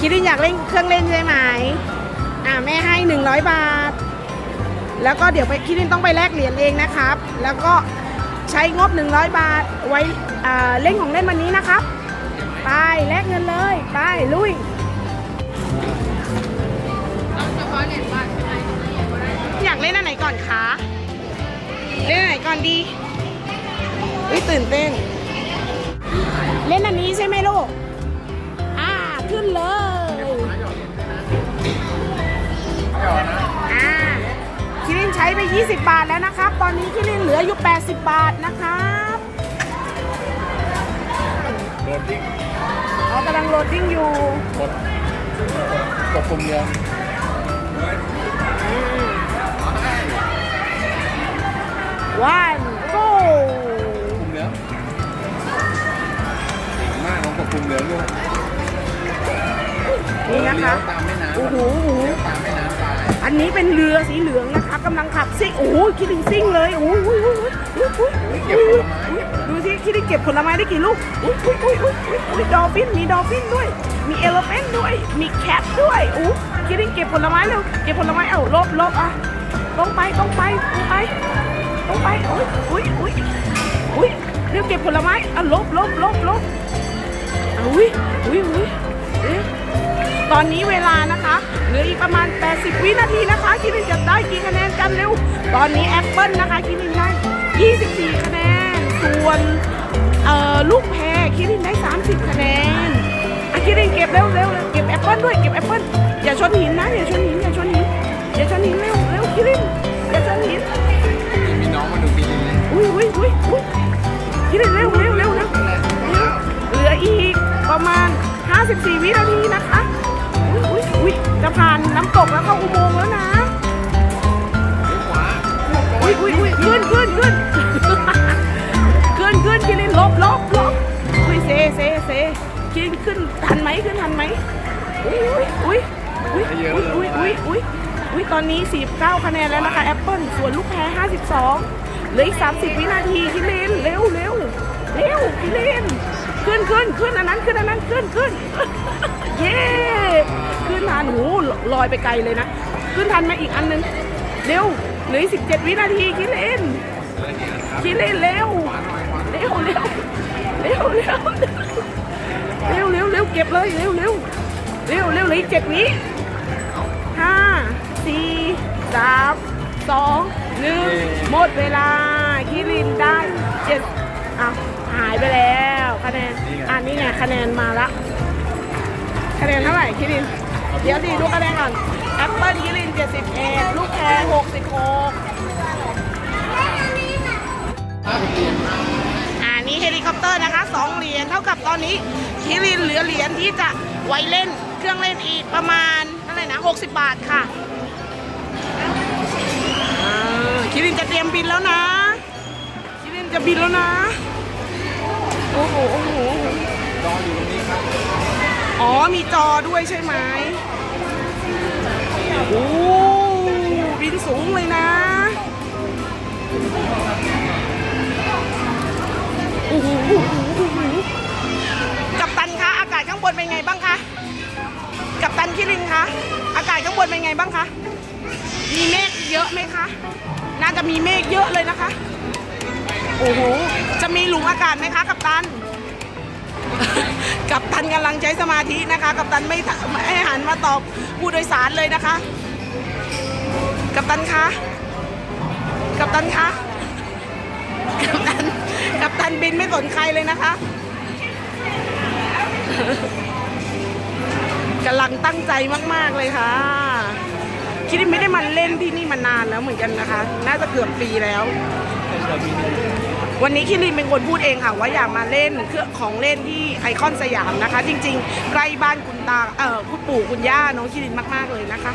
คิดว่าอยากเล่นเครื่องเล่นใช่ไหมอ่าแม่ให้ 100 บาท แล้วก็เดี๋ยวไปคิรินต้องไปแลกเหรียญเองนะครับ แล้วก็ใช้งบ 100 บาทไว้อ่าเล่นของเล่นวันนี้นะครับ ไปแลกเงินเลย ไปลุยอยากเล่นอันไหนก่อนคะ เล่นอันไหนก่อนดีอุ้ยตื่นเต้น เล่นอันนี้ใช่ไหม ใช้ไป 20 บาทแล้วนะครับ ตอนนี้คิรินเหลืออยู่ 80 บาทนะครับโดดดิ้งเขากำลังโหลดดิ้งอยู่กดกดปุ่มเดียววันโก้ปุ่มเหลืองเก่งมากลองกดปุ่มเหลืองดูนี่นะคะเลี้ยวตามแม่น้ำโอ้โหโอ้โห เลี้ยวตามแม่น้ำไป อันนี้เป็นเรือสีเหลืองนะคะ กำลังขับซิ่งโอ้โหคิดถึงซิ่งเลยโอ้โหดูสิคิดถึงเก็บผลไม้ได้กี่ลูกอุ้ยอุ้ยอุ้ยอุ้ยดอฟินมีดอลฟินด้วย มีเอลเฟนด้วย มีแคทด้วยโอ้คิดถึงเก็บผลไม้เร็วเก็บผลไม้เอ้าลบลบอะตรงไปตรงไปตรงไปตรงไปอุ้ยอุ้ยอุ้ยอุ้ยเร็วเก็บผลไม้อะลบลบลบลบอุ้ยอุ้ยอุ้ยตอนนี้เวลานะคะ เหลืออีกประมาณ 80 วินาทีนะคะคิรินจะได้กี่คะแนนกันเร็ว ตอนนี้แอปเปิลนะคะคิรินได้ 24 คะแนน ส่วนเอ่อลูกแพรคิรินได้ 30 คะแนนอะคิรินเก็บเร็วเร็วเร็วเก็บแอปเปิลด้วยเก็บแอปเปิลอย่าชนหินนะอย่าชนหินอย่าชนหินอย่าชนหินเร็วเร็วคิรินอย่าชนหินนี่มีน้องมาดูปีนี้อุ้ยอุ้ยอุ้ยอุ้ยคิรินเร็วเร็วเร็วเร็วเหลืออีกประมาณ 54 วินาทีนะคะอุ๊ยอุ๊ยอุ๊ย จะผ่านน้ำตกแล้วเข้าอุโมงค์แล้วนะขวาอุ๊ยอุ๊ยอุ๊ยขึ้นขึ้นขึ้นขึ้นขึ้นคิรินลบลบลบอุ๊ยเซเซเซคิรินขึ้นทันไหมขึ้นทันไหมอุ๊ยอุ๊ยอุ๊ยอุ๊ยอุ๊ยอุ๊ยอุ๊ยอุ๊ยตอนนี้ 49 คะแนนแล้วนะคะแอปเปิลส่วนลูกแพร52เหลืออีก 30 วินาทีคิรินเร็วเร็วเร็วคิริน ขึ้นขึ้นขึ้นอันนั้นขึ้นอันนั้นขึ้นขึ้นเย้ขึ้นทันหูลอยไปไกลเลยนะ ขึ้นทันมาอีกอันนึงเร็วเหลืออีก17วินาทีคิเลนคิเลนเร็วเร็วเร็วเร็วเร็วเร็วเร็วเร็วเก็บเลยเร็วเร็วเร็วเร็วเหลืออีกเจ็ดวิห้าสี่สามสองหนึ่งหมดเวลาคิรินได้เจ็ดอ้าวหายไปแล้ว คะแนนอ่านี่ไงคะแนนมาละ คะแนนเท่าไหร่คิริน เดี๋ยวดีดูคะแนนก่อนแอปเปิ้ลคิริน71ลูกแพร66อ่านี่เฮลิคอปเตอร์นะคะ2เหรียญเท่ากับตอนนี้คิรินเหลือเหรียญที่จะไว้เล่นเครื่องเล่นอีกประมาณเท่าไหร่นะ60 บาทค่ะคิรินจะเตรียมบินแล้วนะ คิรินจะบินแล้วนะ โอ้โหโอ้โหรออยู่ตรงนี้ครับ อ๋อ มีจอด้วยใช่ไหมโอ้บินสูงเลยนะ โอ้โหโอ้โหโอ้โหกัปตันคะ อากาศข้างบนเป็นไงบ้างคะ กัปตันคิรินคะ อากาศข้างบนเป็นไงบ้างคะ มีเมฆเยอะไหมคะ น่าจะมีเมฆเยอะเลยนะคะ โอ้โห จะมีหลุมอากาศไหมคะกัปตัน กับตันกำลังใช้สมาธินะคะ กับตันไม่ไม่หันมาตอบผู้โดยสารเลยนะคะ กับตันคะ กับตันคะ กับตัน กับตันบินไม่สนใครเลยนะคะกำลังตั้งใจมาก ๆ เลยค่ะ คิดว่าไม่ได้มาเล่นที่นี่มานานแล้วเหมือนกันนะคะ น่าจะเกือบปีแล้ว วันนี้คิรินเป็นคนพูดเองค่ะว่าอยากมาเล่นเครื่องของเล่นที่ไอคอนสยามนะคะ จริงๆ ใกล้บ้านคุณตาเอ่อคุณปู่คุณย่าน้องคิรินมาก ๆ เลยนะคะ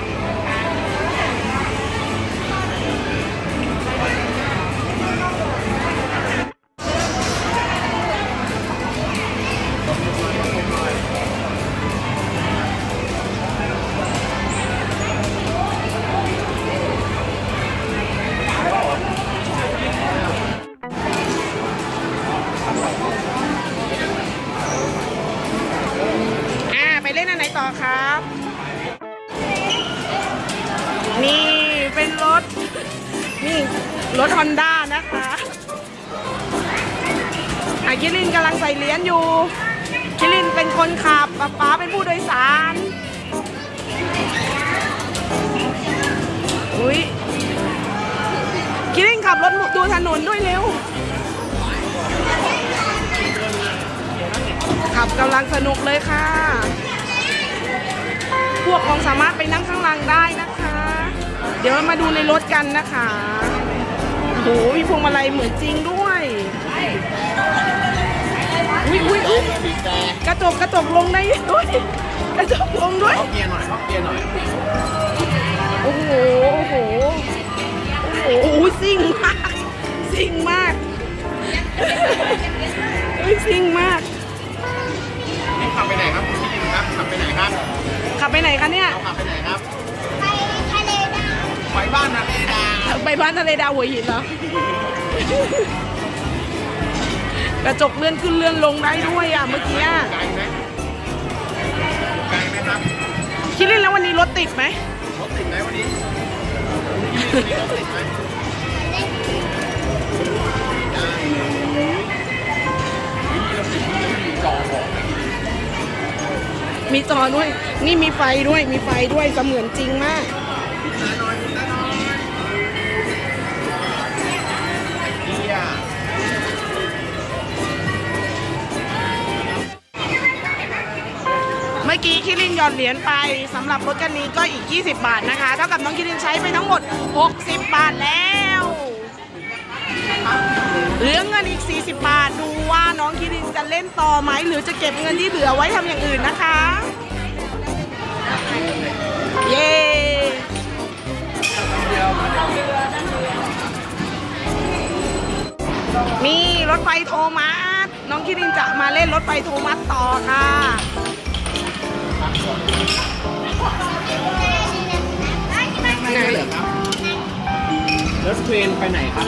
อครับ นี่เป็นรถ นี่รถฮอนด้านะคะอาคิรินกำลังใส่เหรียญอยู่ คิรินเป็นคนขับป้าป๊าเป็นผู้โดยสาร อุ้ยคิรินขับรถดูถนนด้วยเร็ว ขับกำลังสนุกเลยค่ะ พวกของสามารถไปนั่งข้างหลังได้นะคะ เดี๋ยวเรามาดูในรถกันนะคะโอ้โหมีพวงมาลัยเหมือนจริงด้วยอุ้ยอุ้ยอุ้ยบีบแต่กระจกกระจกลงได้ด้วยกระจกลงด้วยเขาเกียร์หน่อยเขาเกียร์หน่อยโอ้โหโอ้โหโอ้โหซิ่งมากซิ่งมากเฮ้ยซิ่งมากนี่ขับไปไหนครับคุณพี่ครับขับไปไหนครับ ขับไปไหนคะเนี่ย เราขับไปไหนครับ ไปทะเลดาวไปบ้านนาเลดาไปบ้านทะเลดาวหัวหินเหรอ กระจกเลื่อนขึ้นเลื่อนลงได้ด้วยอะเมื่อกี้อะไกลไหมไกลไหมครับคิดเล่นแล้ววันนี้รถติดไหม รถติดไหมวันนี้วันนี้รถติดไหมได้เลยนี่เราติดที่จะมีจอบอกนะ มีจอด้วย นี่มีไฟด้วย มีไฟด้วยเสมือนจริงมาก เมื่อกี้คิรินหยอดเหรียญไปสำหรับรถคันนี้ก็อีก 20 บาทนะคะ เท่ากับน้องคิรินใช้ไปทั้งหมด 60 บาทแล้ว เหลือเงินอีก 40 บาท เล่นต่อไหมหรือจะเก็บเงินที่เหลือไว้ทำอย่างอื่นนะคะ เย้มีรถไฟโทมัสน้องคิรินจะมาเล่นรถไฟโทมัสต่อค่ะไหนเหรอครับรถเทรนไปไหนครับ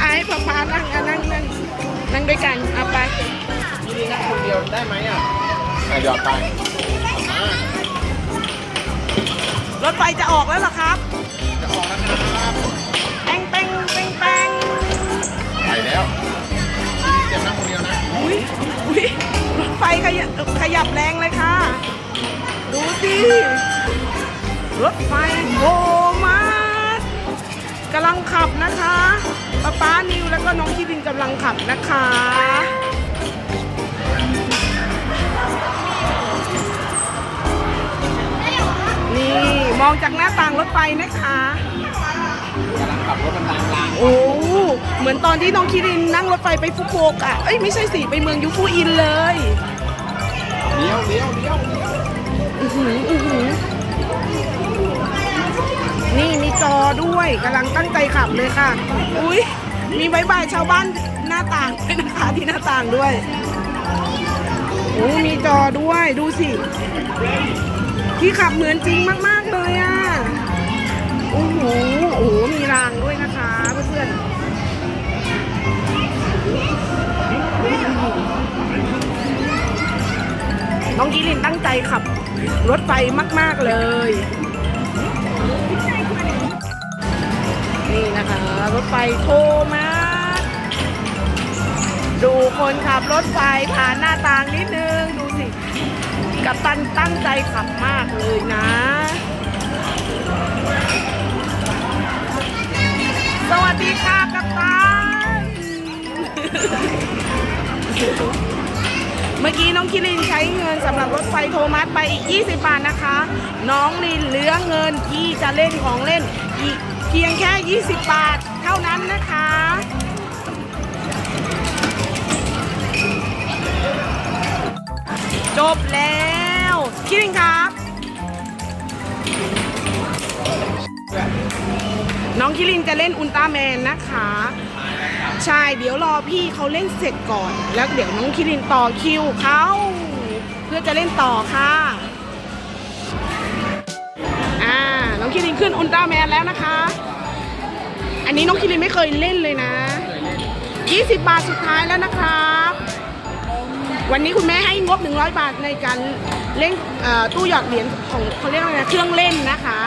ไอ้ป๊าป๊านั่งอะนั่งนั่ง นั่งด้วยกัน เอาไปที่นี่นั่งคนเดียวได้ไหมอะอะหยอดไปมารถไฟจะออกแล้วเหรอครับ จะออกแล้วนะครับแป้งแป้งแป้งแป้งไปแล้วเตรียมนั่งคนเดียวนะ อุ้ยอุ้ยรถไฟขยับขยับแรงเลยค่ะ ดูสิรถไฟโทมัสกำลังขับนะคะ ป๊าป๊านิวแล้วก็น้องคิรินกำลังขับนะคะ นี่มองจากหน้าต่างรถไฟนะคะกำลังขับรถมันตามรางโอ้เหมือนตอนที่น้องคิรินนั่งรถไฟไปฟุกุโอกะเอ้ยไม่ใช่สิไปเมืองยูฟูอินเลยเลี้ยวเลี้ยวเลี้ยวเลี้ยวอือหืออือหือ นี่มีจอด้วยกำลังตั้งใจขับเลยค่ะ อุ้ยมีใบายบชาวบ้านหน้าต่างด้วยนะคะที่หน้าต่างด้วยโอ้มีจอด้วยดูสิที่ขับเหมือนจริงมาก ๆ เลยอะโอ้โหโอ้โหมีรางด้วยนะคะเพื่อนๆน้องกิลินตั้งใจขับรถไฟมาก ๆ เลย นี่นะคะ รถไฟโทมัสดูคนขับรถไฟผ่านหน้าต่างนิดนึง ดูสิ กับตันตั้งใจขับมากเลยนะ สวัสดีค่ะกัปตัน เมื่อกี้น้องคิรินใช้เงินสำหรับรถไฟโทมัสไปอีก 20 บาทนะคะ น้องลินเหลือเงินที่จะเล่นของเล่นอีก เพียงแค่ 20 บาทเท่านั้นนะคะ จบแล้วคิรินครับ น้องคิรินจะเล่นอุลตร้าแมนนะคะ ใช่ เดี๋ยวรอพี่เขาเล่นเสร็จก่อน แล้วเดี๋ยวน้องคิรินต่อคิวเขา เพื่อจะเล่นต่อค่ะ น้องคิรินขึ้นอุลตร้าแมนแล้วนะคะ อันนี้น้องคิรินไม่เคยเล่นเลยนะ 20 บาทสุดท้ายแล้วนะครับวันนี้คุณแม่ให้งบ 100 บาทในการเล่นตู้หยอดเหรียญของเขาเรียกว่าไงเครื่องเล่นนะคะ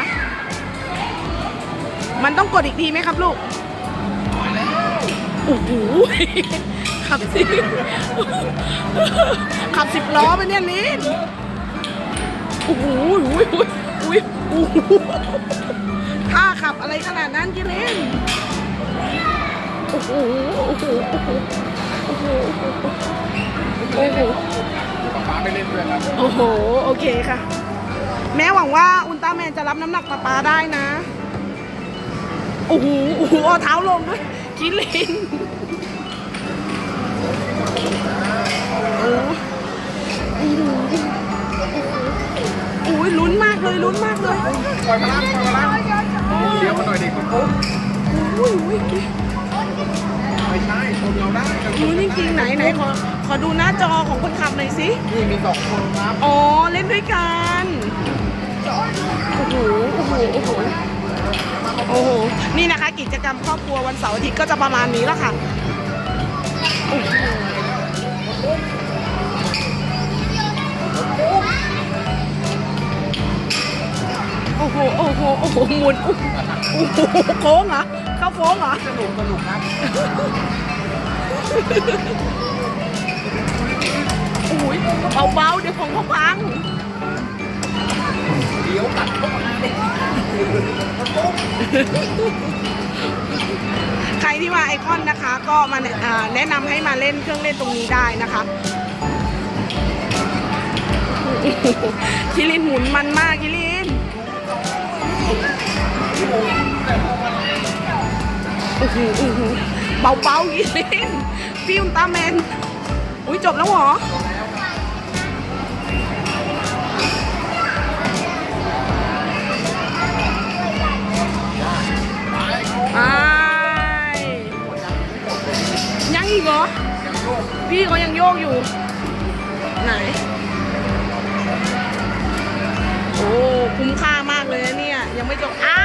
มันต้องกดอีกทีไหมครับลูกโอ้โหขับสิขับสิบล้อไปเนี่ยลินโอ้โห อุ้ยอุ้ยอุ้ยโอ้โหถ้าขับอะไรขนาดนั้นกิลินโอ้โหโอ้โหโอ้โหโอ้โหโอ้โหป๊าไม่เล่นด้วยครับโอ้โห โอเคค่ะ แม่หวังว่าอุลตร้าแมนจะรับน้ำหนักป๊าป๊าได้นะ โอ้โห โอ้โหเอาเท้าลงด้วยกินลิน เลยลุ้นมากเลยปล่อยพลังปล่อยพลังเลี้ยวมาหน่อยดิคุณปุ๊บโอ้ยโอ้ยกินไม่ใช่ชนเราได้นะลุ้นจริงๆไหนไหนขอขอดูหน้าจอของคนขับหน่อยสินี่มีสองคนครับอ๋อเล่นด้วยกันโอ้โหโอ้โหโอ้โหโอ้โห นี่นะคะ กิจกรรมครอบครัววันเสาร์อาทิตย์ก็จะประมาณนี้แล้วค่ะ โอ้โห โอ้โห โอ้โหหมุนโอ้โหโค้งเหรอ เข้าโค้งเหรอ สนุกสนุกครับโอ้ยเบาๆเดี๋ยวของเขาพังเลี้ยวตัดเข้ามาเลยใครที่มาไอคอนนะคะ ก็มาแนะอ่าแนะนำให้มาเล่นเครื่องเล่นตรงนี้ได้นะคะคิรินหมุนมันมากคิริน โอ้โหโอ้โหเบาๆคิรินพี่อุลตาแมน อุ้ยจบแล้วเหรออ้ยังอีกเหรอ พี่เขายังโยกอยู่ ไหน โอ้ คุ้มค่ามากเลยเนี่ย ยังไม่จบอ้า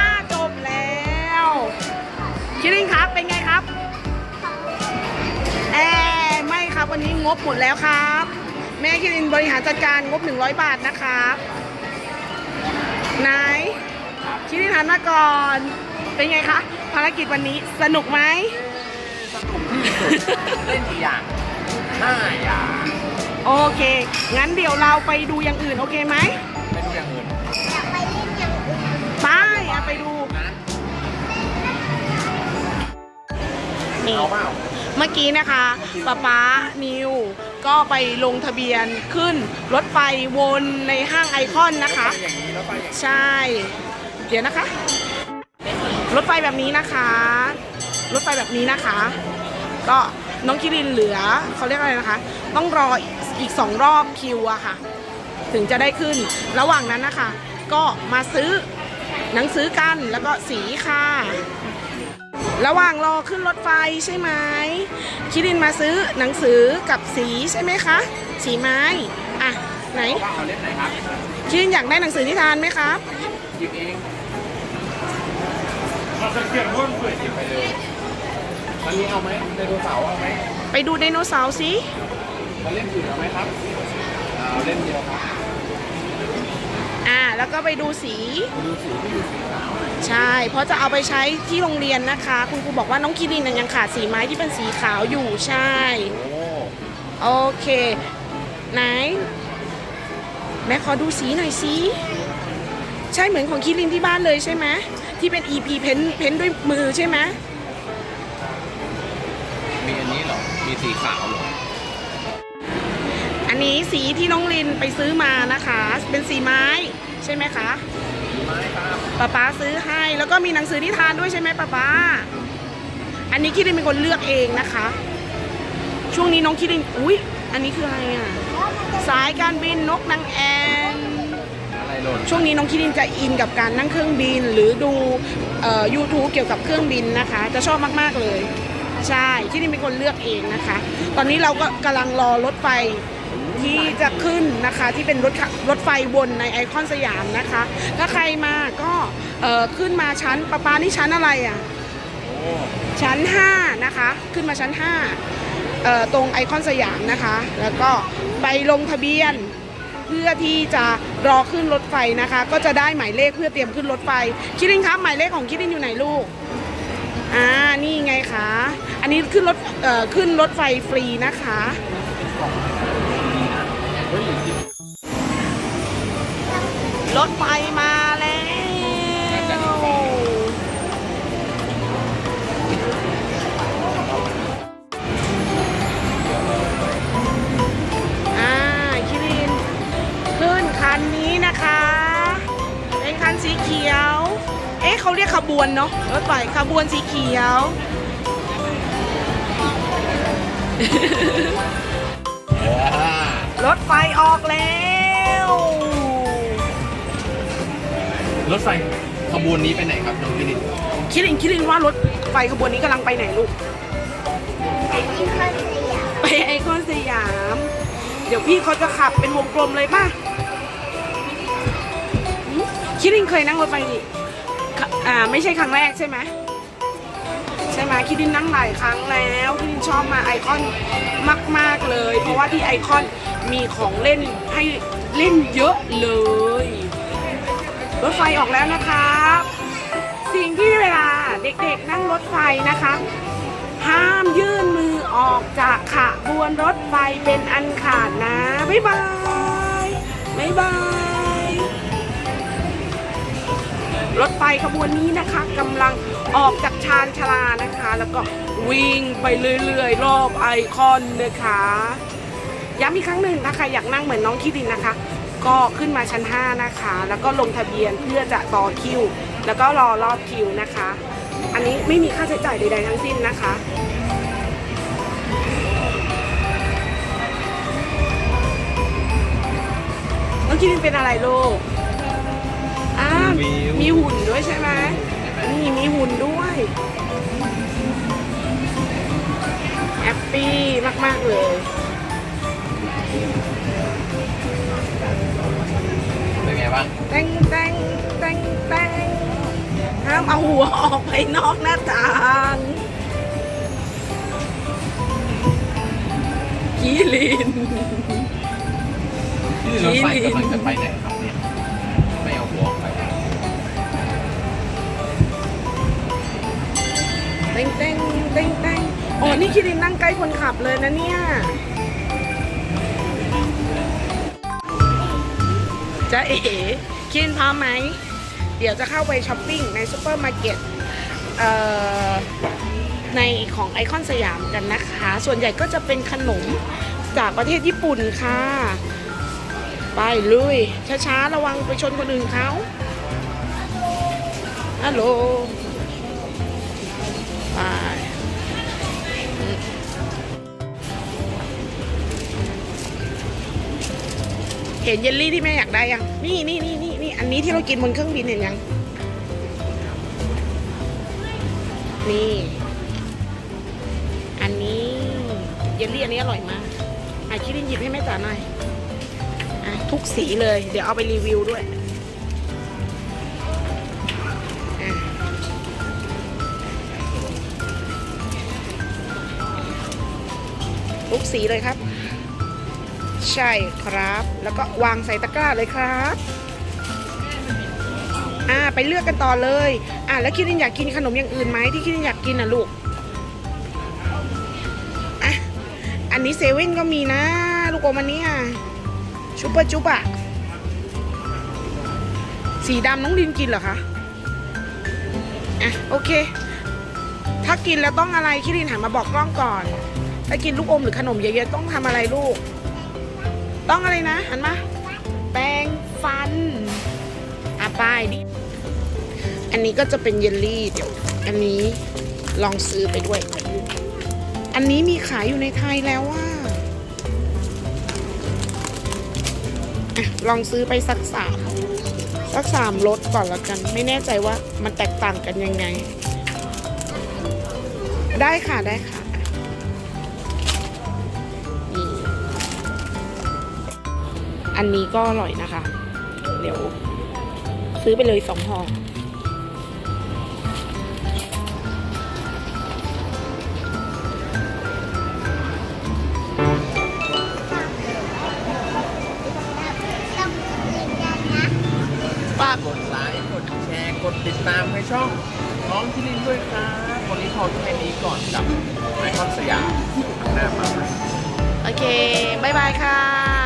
คิรินครับ เป็นไงครับแอร์ไม่ครับวันนี้งบหมดแล้วครับ แม่คิรินบริหารจัดการงบ 100 บาทนะครับไหนคิรินหันมาก่อน เป็นไงคะภารกิจวันนี้สนุกไหมสนุกที่สุดเล่นกี่อย่างห้าอย่างโอเค งั้นเดี๋ยวเราไปดูอย่างอื่นโอเคไหมไปดูอย่างอื่นอยากไปเล่นอย่างอื่นไปอะไปดู นี่เมื่อกี้นะคะป๊าป๊านิว ก็ไปลงทะเบียนขึ้นรถไฟวนในห้างไอคอนนะคะ ใช่ เดี๋ยวนะคะ รถไฟแบบนี้นะคะ รถไฟแบบนี้นะคะ ก็น้องคิรินเหลือเขาเรียกอะไรนะคะ ต้องรออีกสองรอบคิวอะค่ะ ถึงจะได้ขึ้นระหว่างนั้นนะคะ ก็มาซื้อหนังสือกันแล้วก็สีค่ะ ระหว่างรอขึ้นรถไฟใช่ไหมคิรินมาซื้อหนังสือกับสีใช่ไหมคะ สีไม้ อะ ไหนเอาว่าเอาเล่นไหนครับคิรินอยากได้หนังสือนิทานไหมครับหยิบเองเราจะเขียนร่วมเพื่อหยิบไปเลยอันนี้เอาไหมไดโนเสาร์เอาไหมไปดูไดโนเสาร์สิมาเล่นอื่นเอาไหมครับเอาเล่นเดียวครับอ่าแล้วก็ไปดูสีดูสีที่ดูสีขาว ใช่ เพราะจะเอาไปใช้ที่โรงเรียนนะคะ คุณครูบอกว่าน้องคิรินนะยังขาดสีไม้ที่เป็นสีขาวอยู่ใช่โอ้โอเค ไหน แม่ขอดูสีหน่อยสิ ใช่เหมือนของคิรินที่บ้านเลยใช่ไหมที่เป็น EP เพ้นเพ้นด้วยมือใช่ไหมมีอันนี้เหรอ มีสีขาวเหรอ อันนี้สีที่น้องลินไปซื้อมานะคะ เป็นสีไม้ใช่ไหมคะมีไหมครับ ป๊าป๊าซื้อให้ แล้วก็มีหนังสือนิทานด้วยใช่ไหมป๊าป๊า อันนี้คิรินเป็นคนเลือกเองนะคะ ช่วงนี้น้องคิรินอุ้ยอันนี้คืออะไรอะ สายการบินนกนางแอนอะไรหล่นช่วงนี้น้องคิรินจะอินกับการนั่งเครื่องบิน หรือดูเอ่อ YouTube เกี่ยวกับเครื่องบินนะคะ จะชอบมาก ๆ เลย ใช่คิรินเป็นคนเลือกเองนะคะ ตอนนี้เราก็กำลังรอรถไฟ ที่จะขึ้นนะคะที่เป็นรถรถไฟวนในไอคอนสยามนะคะ ถ้าใครมาก็ขึ้นมาชั้นปะปานี่ชั้นอะไรอะโอ้ชั้น 5 นะคะ ขึ้นมาชั้น5ตรงไอคอนสยามนะคะ แล้วก็ไปลงทะเบียนเพื่อที่จะรอขึ้นรถไฟนะคะ ก็จะได้หมายเลขเพื่อเตรียมขึ้นรถไฟ คิรินครับหมายเลขของคิรินอยู่ไหนลูกอ่านี่ไงคะ อันนี้ขึ้นรถเอ่อขึ้นรถไฟฟรีนะคะ รถไฟมาแล้วอ่าคิรินขึ้นคันนี้นะคะ เป็นคันสีเขียว เอ๊ะเขาเรียกขบวนเนาะรถไฟขบวนสีเขียวรถไฟออกแล้ว รถไฟขบวนนี้ไปไหนครับน้องพินิจคิรินคิรินว่ารถไฟขบวนนี้กำลังไปไหนลูก ไปที่คอนสยามไปไอคอนสยาม เดี๋ยวพี่เขาจะขับเป็นวงกลมเลยป่ะหืมคิรินเคยนั่งรถไฟนี่ขอ่าไม่ใช่ครั้งแรกใช่ไหมใช่ไหมคิรินนั่งหลายครั้งแล้วคิรินชอบมาไอคอนมาก ๆเลย เพราะว่าที่ไอคอนมีของเล่นให้เล่นเยอะเลย รถไฟออกแล้วนะครับ สิ่งที่เวลาเด็กๆนั่งรถไฟนะคะห้ามยื่นมือออกจากขบวนรถไฟเป็นอันขาดนะบ๊ายบายบ๊ายบายรถไฟขบวนนี้นะคะกำลังออกจากชานชลานะคะ แล้วก็วิ่งไปเรื่อยๆ รอบไอคอนนะคะย้ำอีกครั้งหนึ่งถ้าใครอยากนั่งเหมือนน้องคิรินนะคะ ก็ขึ้นมาชั้น 5 นะคะ แล้วก็ลงทะเบียนเพื่อจะต่อคิว แล้วก็รอรอบคิวนะคะ อันนี้ไม่มีค่าใช้จ่ายใดๆทั้งสิ้นนะคะน้องคิรินเป็นอะไรลูกอ่ามีหุ่นด้วยใช่ไหมนี่มีหุ่นด้วยแฮปปี้มาก ๆ เลย บ้างแตงแตงแตงแตงห้ามเอาหัวออกไปนอกหน้าต่างกีลินที่รถไฟกำลังจะไปไหนครับเนี่ยไม่เอาหัวออกไปเต้งเต้งเต้งเต้งอ๋อนี่คิรินนั่งใกล้คนขับเลยนะเนี่ย จะเอ๋คินพร้อมไหม เดี๋ยวจะเข้าไปช้อปปิ้งในซูเปอร์มาร์เก็ตในของไอคอนสยามกันนะคะ ส่วนใหญ่ก็จะเป็นขนมจากประเทศญี่ปุ่นค่ะ ไปลุยช้าๆ ระวังไปชนคนอื่นเขาฮัลโหล เห็นเยลลี่ที่แม่อยากได้ยัง นี่นี่นี่นี่นี่อันนี้ที่เรากินบนเครื่องบินเห็นยัง นี่ อันนี้เยลลี่อันนี้อร่อยมากอะคิดินหยิบให้แม่จ๋าหน่อยอะทุกสีเลย เดี๋ยวเอาไปรีวิวด้วยทุกสีเลยครับ ใช่ครับ แล้วก็วางใส่ตะกร้าเลยครับอ่าไปเลือกกันต่อเลยอ่าแล้วคิดินอยากกินขนมอย่างอื่นไหมที่คิดินอยากกินนะลูกอะอันนี้เซเว่นก็มีนะ ลูกอมอันเนี้ยชุบปะจุบอะสีดำน้องดินกินเหรอคะอะโอเค ถ้ากินแล้วต้องอะไรคิดดินหันมาบอกกล้องก่อนถ้ากินลูกอมหรือขนมเยอะๆต้องทำอะไรลูก ต้องอะไรนะ หันมา แปรงฟันอะไปดิอันนี้ก็จะเป็นเยลลี่เดี๋ยว อันนี้ลองซื้อไปด้วย อันนี้มีขายอยู่ในไทยแล้วว่าลองซื้อไปสักสามสักสามรสก่อนล้วกัน ไม่แน่ใจว่ามันแตกต่างกันยังไง ได้ค่ะได้ค่ะ อันนี้ก็อร่อยนะคะ เดี๋ยว ซื้อไปเลยสองห่อป้ากดไลค์กดแชร์ กดติดตามให้ช่องน้องที่ลินด้วยครับวันนี้ขอแค่นี้ก่อนกับไอคอนสยามหน้ามาโอเค บ๊ายบายค่ะ